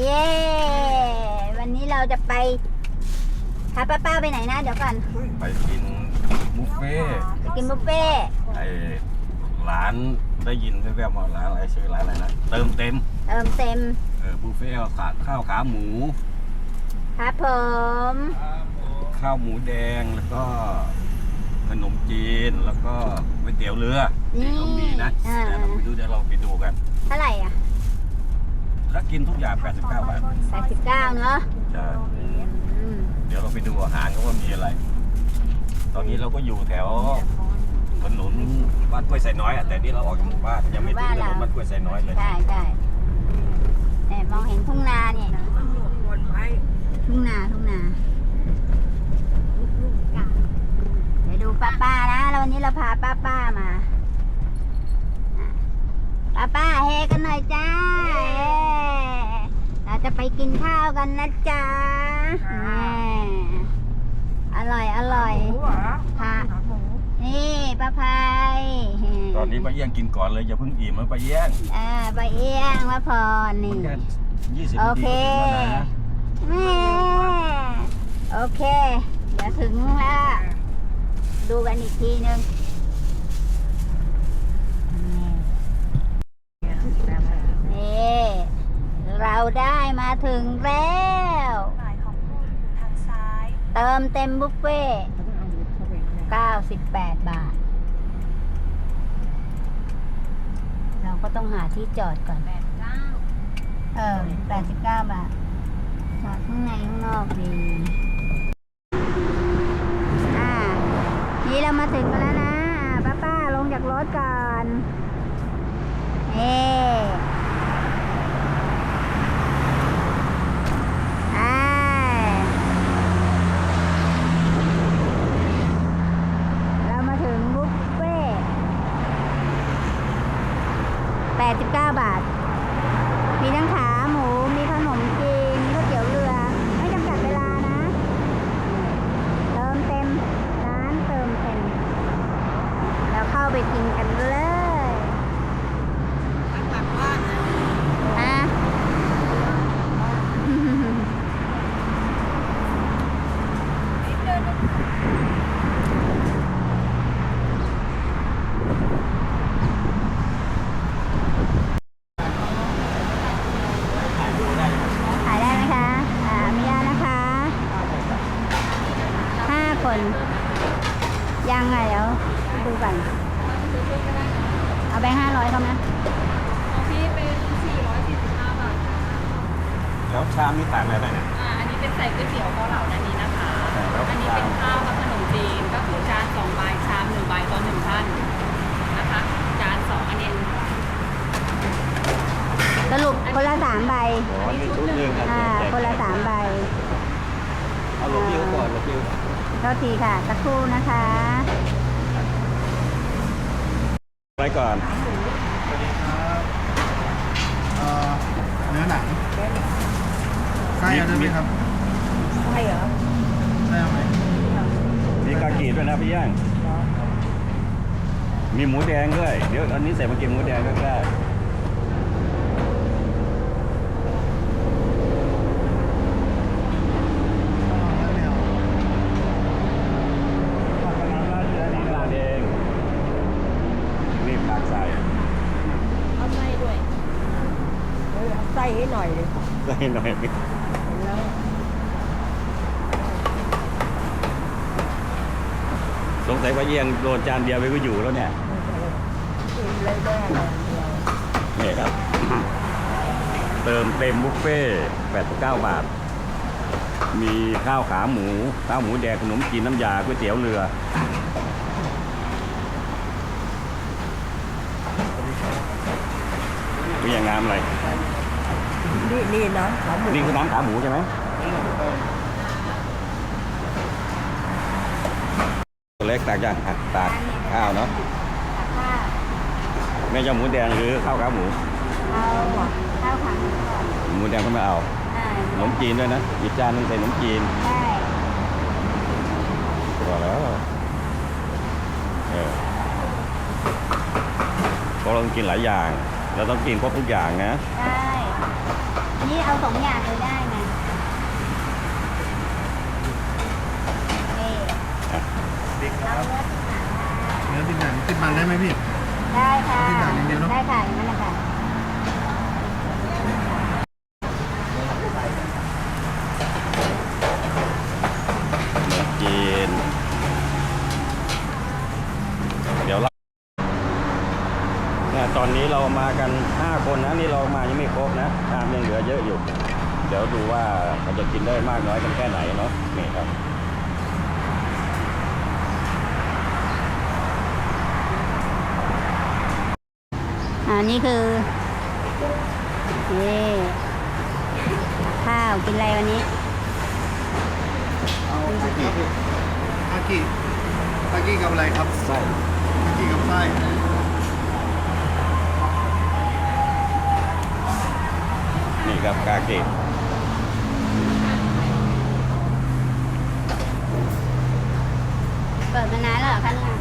เย้ วันนี้เราจะไปพาป้าป้าไปไหนนะ เดี๋ยวก่อนไปกินบุฟเฟ่ต์ไปกินบุฟเฟ่ต์ไอ้ร้านได้ยินแว่วๆมาร้านอะไรชื่อร้านอะไรนะเติมเต็มเติมเต็มเออบุฟเฟ่ต์ขาข้าวขาหมู ครับผม ข้าวหมูแดงแล้วก็ขนมจีนแล้วก็ก๋วยเตี๋ยวเรือนี่ ต้องมีนะอ่าแต่เราไปดูเดี๋ยวเราไปดูกัน เท่าไหร่อะ ถ้ากินทุกอย่าง 89 บาท89เนาะจะอืมเดี๋ยวเราไปดูอาหารเขาว่ามีอะไร ตอนนี้เราก็อยู่แถวถนนบ้านกล้วยไสน้อยอะแต่นี่เราออกจากหมู่บ้านยังไม่ถึงถนนบ้านกล้วยไสน้อยเลย ใช่ใช่แต่มองเห็นทุ่งนาเนี่ยทุ่งนาทุ่งนาเดี๋ยวดูป้าป้านะแล้ววันนี้เราพาป้าป้ามาอะป้าป้าเฮกันหน่อยจ้าเฮ้เรา จะไปกินข้าวกันนะจ๊ะแหมอร่อยอร่อยค่ะนี่ป้าภัยตอนนี้ป้าเอี้ยงกินก่อนเลยอย่าเพิ่งอิ่มนะป้าเอี้ยงอ่าใบเอี้ยงว่าพรนี่มันแค่ยี่สิบโอนาเคทีก็ถึงแล้วนะแม่โอเค เดี๋ยวถึงแล้วดูกันอีกทีนึงนี่ เรา ได้มาถึงแล้ว หมายของผู้อยู่ทางซ้าย เติมเต็มบุฟเฟ่ต์98 บาท เราก็ต้องหาที่จอดก่อนเออ89 บาทจอดข้างในข้างนอกดี อ่า นี่เรามาถึงกันแล้วนะอ่าป้าป้าลงจากรถก่อนเอ่อ่าเรามาถึงบุฟเฟ่89 บาท มีทั้งขาหมู มีขนมจีน มีก๋วยเตี๋ยวเรือ ไม่จำกัดเวลานะ เติมเต็ม ร้านเติมเต็ม แล้วเข้าไปกินกันเลยฮะ ขายได้ไหมคะ อ่ามียาตนะคะ ห้าคน ยังไงเดี๋ยวดูก่อนเอาแบงค์ห้า ร้อยเขาไหมของพี่เป็น445บาทแล้วชามนี่ต่างอะไรเนี่ย อ่าอันนี้เป็นใส่ก๋วยเตี๋ยวเกาเหลานันนี้นะคะแล้วอันนี้เป็นข้าวกับขนมจีนก็คือจานสองใบชามหนึ่งใบต่อหนึ่งท่านนะคะ จานสองอันนี้สรุปคนละสามใบ อ๋อนี่ชุดหนึ่งอ่า คนละสามใบ เอาลงคิวก่อนลงคิวโทษทีค่ะ สักครู่นะคะไปก่อนเอ่อเนื้อ หนังไส้เอาด้วยไหมครับใช่เหรอไส้เอาไหมมีกากีด้วยนะพี่ย่าง มีหมูแดงด้วย เดี๋ยวอันนี้ใส่มากินหมูแดงก็ได้ ไม่เอา นี่ราดเองนี่ผักใส่ เอาไส้ด้วย ไส้ให้หน่อยเลย ใส่หน่อยสงสัยว่าเยี่ยงโดนจานเดียวไปก็อยู่แล้วเนี่ยนี่ครับ เติมเต็มบุฟเฟ่ต์89 บาท มีข้าวขาหมู ข้าวหมูแดงขนมจีนน้ำยาก๋วยเตี๋ยวเรือมีอย่างงามอะไร นี่นี่น้ำขาหมูนี่คือน้ำขาหมูใช่ไหมตัวเล็กตากยังอะตากข้าวเนาะตักข้าวแม่จะเอาหมูแดงหรือข้าวขาหมูเอาข้าวขาหมูก่อนหมูแดงก็ไม่เอาอ่าขนมจีนด้วยนะอีกจานหนึงใส่ขนมจีนได้พอแล้วเออเพราะเราต้องกินหลายอย่างเราต้องกินครบทุกอย่างนะได้ อันนี้เอาสองอย่างเลยได้ไงเอ๊ะดีคเอารับเนื้อติดหนังเนื้อติดหนังติดมันได้ไหมพี่ ได้ค่ะติดหนังอย่างเดียวเนอะ ได้ค่ะอย่างนั้นนะคะ ขนมจีน เดี๋ยวเราเนี่ยตอนนี้เรามากัน 5 คนนะ นี่เรามายังไม่ครบนะชามยังเหลือเยอะอยู่ เดี๋ยวดูว่าเขาจะกินได้มากน้อยกันแค่ไหนเนาะนี่ครับอ่านี่คือนี่ข้าวกินอะไรวันนี้เอาคากิพี่คากิคากิกับอะไรครับไส้คากิกับไส้นี่ครับกาเกะ เปิดมานานแล้วเหรอ คะเนี่ย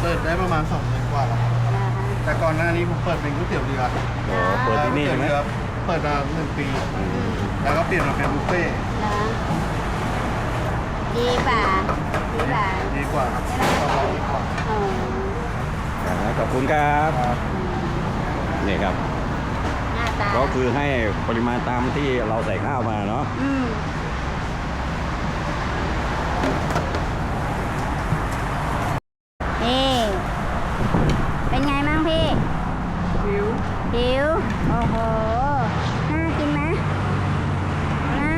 เปิดได้ประมาณสองเดือนกว่าแล้วครับนะคะแต่ก่อนหน้านี้ผมเปิดเป็นก๋วยเตี๋ยวเรือโอ้เปิดที่นี่ใช่ไหมก๋วยเตี๋ยวเรือเปิดมาหนึ่งปี แล้วก็เปลี่ยนมาเป็นบุฟเฟ่ต์แล้วดีป่ะดีป่ะดีกว่าครับกำไรดีกว่าเอออ่าขอบคุณครับครับนี่ครับ หน้าตาก็คือให้ปริมาณตามที่เราใส่ข้าวมาเนาะ อืมนี่เป็นไงบ้างพี่ ผิว หิว โอ้โห น่ากินไหมนะ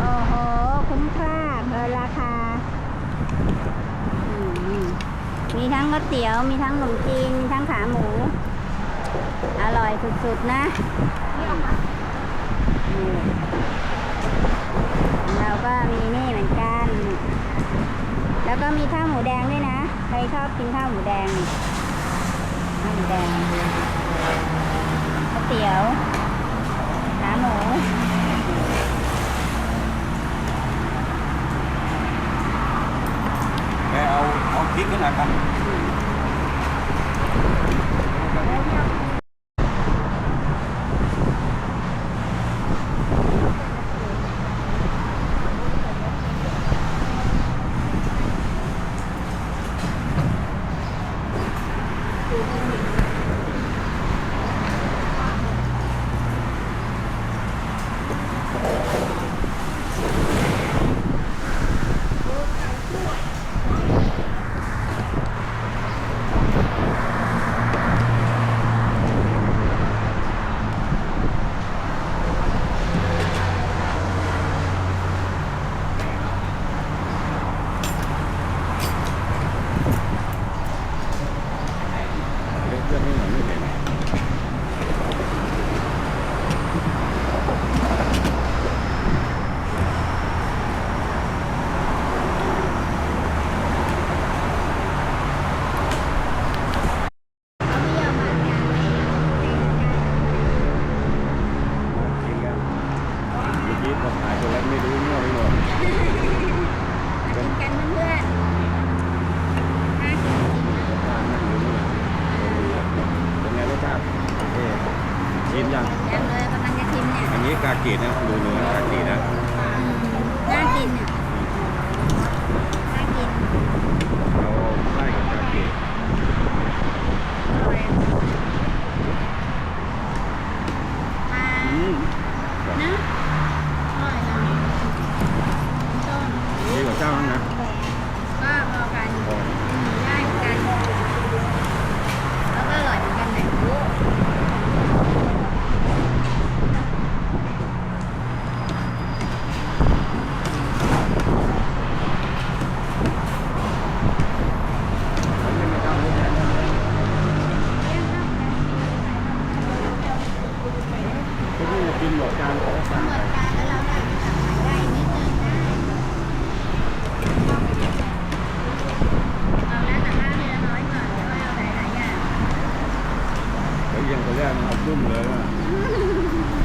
โอ้โห คุ้มค่าเกินราคาอืม มีทั้งก๋วยเตี๋ยว มีทั้งขนมจีน มีทั้งขาหมู อร่อยสุดๆนะเราก็มีนี่เหมือนกัน แล้วก็มีข้าวหมูแดงด้วยนะ ใครชอบกินข้าวหมูแดงข้าวหมูแดงก๋วยเตี๋ยวขาหมู แก เอาเอาพริกขึ้นหน่อยครับ เรื่องนี้หน่อยไม่เห็น จริงกันเมื่อกี้ผมถ่ายคนแรกไม่รู้มั่วไปหมด กินกันเพื่อนๆน่ากินจริงนะ ทานนั่งอยู่นี่เป็นไงรสชาติโอเคชิม ยังยังเลยกำลังจะชิมเนี่ยอันนี้กาเกตนะดูเนื้อกาเกตนะน่ากินอะน่ากินเราไล่กับกาเกตอร่อยมาอืมนะอร่อยนะต้นดีกว่าเจ้านั้นนะ ก็พอกัน พอ ได้เหมือนกัน แล้วก็อร่อยเหมือนกันเลยเรียกเข้ากัน ทุกคนกินหมดจานของสาม หมดการแล้วเราได้ได้นิดนึงได้เอาแล้วแต่ข้าวเนื้อน้อยก่อนเดี๋ยวค่อยเอาหลายๆอย่าง แล้วยังคนแรกเอาจุ่มเลยว่ะ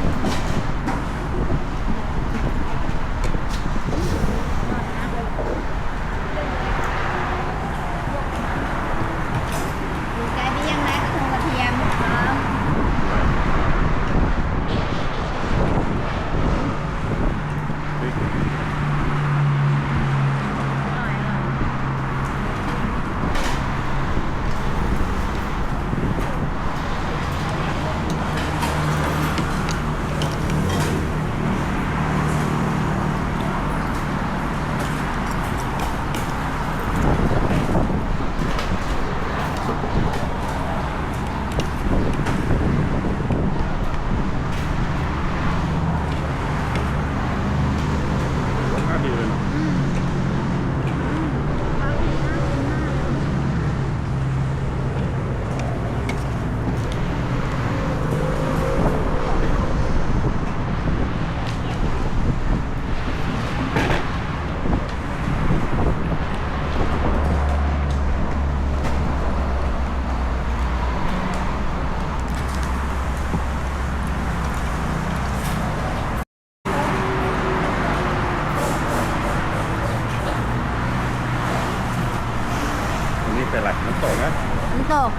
ตกนะน้ำตก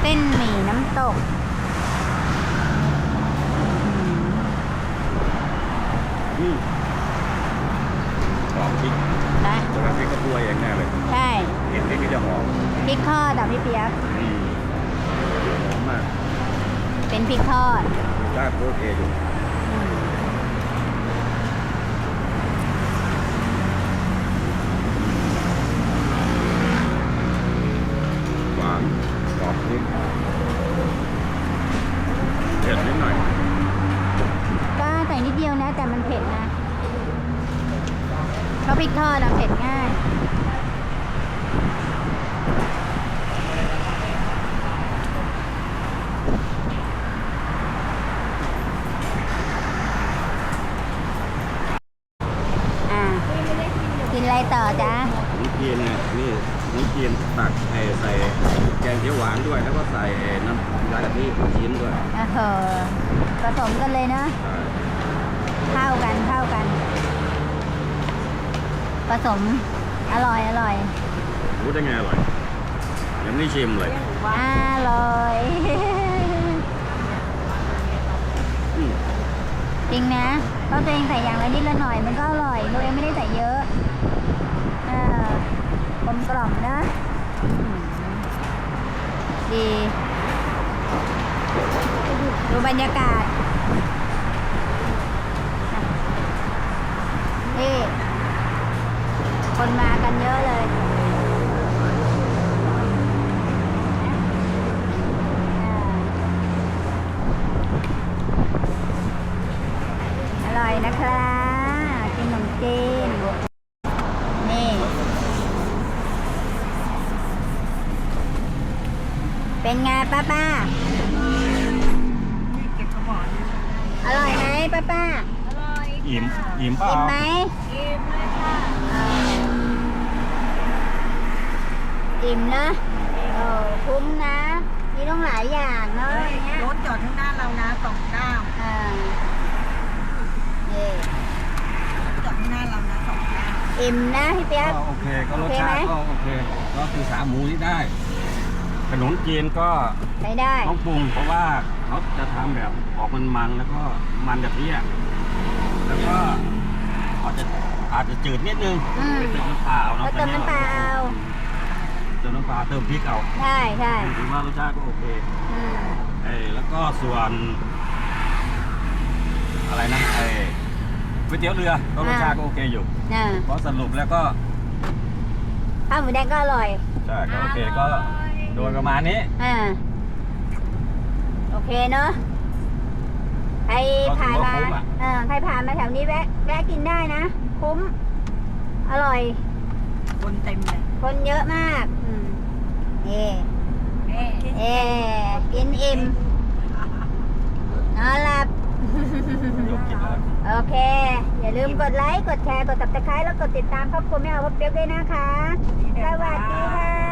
เส้นหมี่น้ำตกอืมหอมพริกได้ตอนนั้พริกก็ตัวอย่าแน่เลยใช่เห็นพริกก็จะหอมพริกทอดอะพี่เปียกหอมมากเป็นพริกทอด ด้านโอเคอยู่ สม อร่อยอร่อยรู้ได้ไงอร่อยยังไม่ได้ชิมเลยอร่อยอืมจริงนะเพราะตัวเองใส่อย่างละนิดละหน่อยมันก็อร่อยตัวเองไม่ได้ใส่เยอะเออกลมกล่อมนะอืมดีดูบรรยากาศนี่ คนมากันเยอะเลยอ่าอร่อยนะครับกินขนมจีนนี่ เป็นไงป้าป้าเก็บกระบอกอร่อยไหมป้าป้า อิ่มอิ่มเปล่า กินไหม กินเลยค่ะ อิ่มนะโอ้คุ้มนะ มีต้องหลายอย่างเนาะอย่างเงี้ยรถจอดข้างหน้าเรานะสองเก้าอ่านี่จอดข้างหน้าเรานะสองเก้าอิ่มนะพี่เปี๊ยกก็โอเคก็รสโอเคชาไหมติก็โอเค ก็คือขาหมูนี่ได้ ขนมจีนก็ใช้ได้ ต้องปรุง เพราะว่าเขาจะทำแบบออกมันมันๆแล้วก็มันกะทิอะแล้วก็อาจจะอาจจะจืดนิดนึงอืมไปเติมน้ำเปล่าก็เติมน้ำเปล่าเอาเติมน้ำปลาเติมพริกเอาใช่ใช่ถือว่ารสชาติก็โอเคอืมเอ้ยแล้วก็ส่วน อะไรนะไอ้ก๋วยเตี๋ยวเรือก็รสชาติก็โอเคอยู่น่ะเพราะสรุปแล้วก็ข้าวหมูแดงก็อร่อยใช่ก็โอเคก็โดยประมาณนี้ อ่าโอเคเนาะใครผ่านมาก็ถือว่าคุ้มอะ เออใครผ่านมาแถวนี้แวะแวะกินได้นะ คุ้ม อร่อย คนเต็มเลย คนเยอะมากอืมนี่เอ๊ะเอ๊กินอิ่มนอนหลับยกกินแล้วโอเค อย่าลืมกดไลค์ กดแชร์ กดตับตะไคร้แล้วกดติดตามครอบครัวแม่เอาพ่อเปียกด้วยนะคะ สวัสดีค่ะ